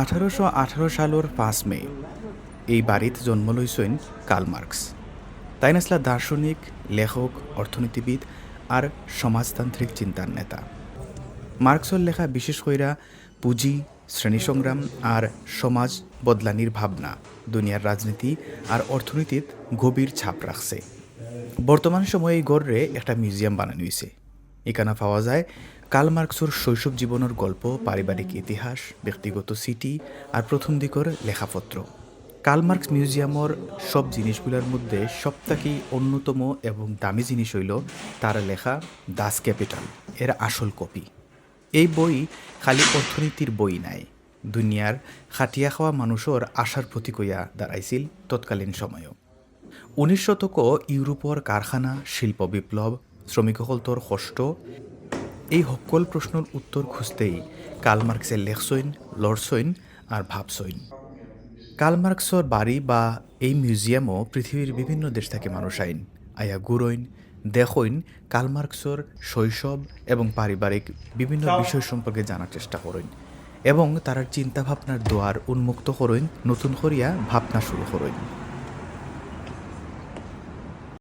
আঠারোশো আঠারো সালের পাঁচ মে, এই বাড়িত জন্ম লইছেন কার্ল মার্কস। তাই নাসলা দার্শনিক, লেখক, অর্থনীতিবিদ আর সমাজতান্ত্রিক চিন্তার নেতা। মার্কসর লেখা বিশেষ কইরা পুঁজি শ্রেণি সংগ্রাম আর সমাজ বদলানির ভাবনা দুনিয়ার রাজনীতি আর অর্থনীতিত গভীর ছাপ রাখছে। বর্তমান সময়ে এই গড়রে একটা মিউজিয়াম বানানো হয়েছে এখানে পাওয়া যায় মার্কসর শৈশব জীবনের গল্প, পারিবারিক ইতিহাস, ব্যক্তিগত সিটি আর প্রথম দিকর লেখাপত্র। কার্ল মার্কস মিউজিয়ামর সব জিনিসগুলোর মধ্যে সবথেকে অন্যতম এবং দামি জিনিস হইল তার লেখা দাস ক্যাপিটাল এর আসল কপি। এই বই খালি অর্থনীতির বই নাই, দুনিয়ার খাটিয়া খাওয়া মানুষের আশার প্রতীক হইয়া দাঁড়াইছিল তৎকালীন সময়ও। উনিশ শতক ইউরোপর কারখানা, শিল্প বিপ্লব শ্রমিকসকলটোর কষ্ট। এই সকল প্রশ্নের উত্তর খুঁজতেই কার্ল মার্কসের লেখসইন লড়সইন আর ভাবসইন কার্ল মার্কসর বাড়ি বা এই মিউজিয়ামও পৃথিবীর বিভিন্ন দেশ থেকে মানুষ আইন আয়া গুরইন দেখইন কার্ল মার্কসর শৈশব এবং পারিবারিক বিভিন্ন বিষয় সম্পর্কে জানার চেষ্টা করেন এবং তারার চিন্তাভাবনার দোয়ার উন্মুক্ত করেন নতুন করিয়া ভাবনা শুরু করেন